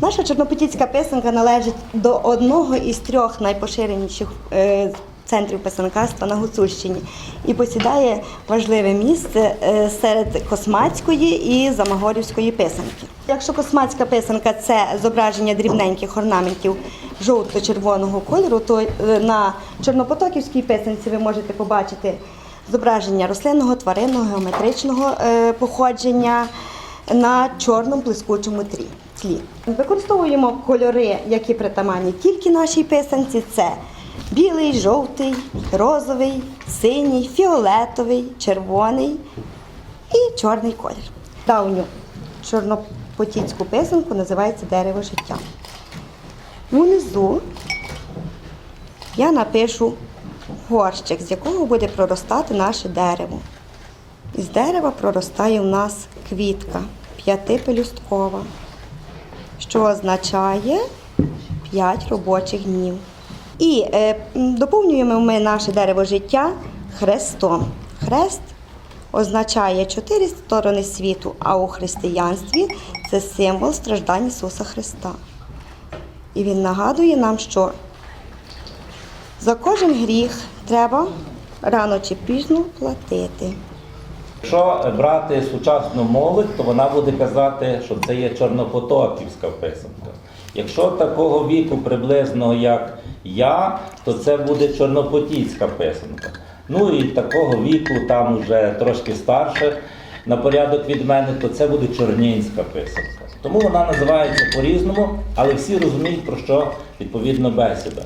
Наша чорнопотіцька писанка належить до одного із трьох найпоширеніших е, центрів писанкарства на Гуцульщині і посідає важливе місце е, серед космацької і замагорівської писанки. Якщо космацька писанка це зображення дрібненьких орнаментів жовто-червоного кольору, то е, на чорнопотоківській писанці ви можете побачити зображення рослинного, тваринного, геометричного походження на чорному блискучому тлі. Тлі. Використовуємо кольори, які притаманні тільки нашій писанці. Це білий, жовтий, розовий, синій, фіолетовий, червоний і чорний колір. Давню чорнопотіцьку писанку називається дерево життя. Внизу я напишу горщик, з якого буде проростати наше дерево. Із дерева проростає у нас квітка п'ятипелюсткова, що означає 5 робочих днів. І е, доповнюємо ми наше дерево життя хрестом. Хрест означає чотири сторони світу, а у християнстві це символ страждань Ісуса Христа. І він нагадує нам, що за кожен гріх треба рано чи пізно платити. Якщо брати сучасну молодь, то вона буде казати, що це є чорнопотоківська писанка. Якщо такого віку приблизно як я, то це буде чорнопотіцька писанка. Ну і такого віку, там вже трошки старше, на порядок від мене, то це буде чорнінська писанка. Тому вона називається по-різному, але всі розуміють, про що відповідно бесіда.